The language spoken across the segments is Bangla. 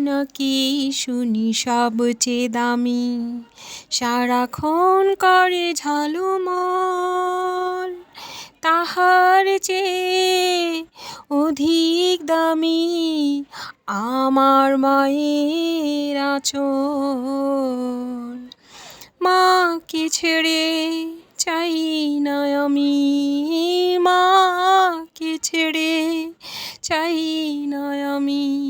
নাকি শুনি সবচেয়ে দামি। সারাক্ষণ করে ঝালুমল, তাহার চেয়ে অধিক দামি আমার মায়ের আঁচল। মাকে ছেড়ে চাই না আমি, মাকে ছেড়ে চাই না আমি।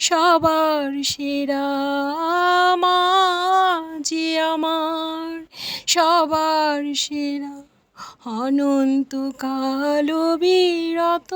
সবার সেরা মাঝে আমার সবার সেরা অনন্তকাল বিরত।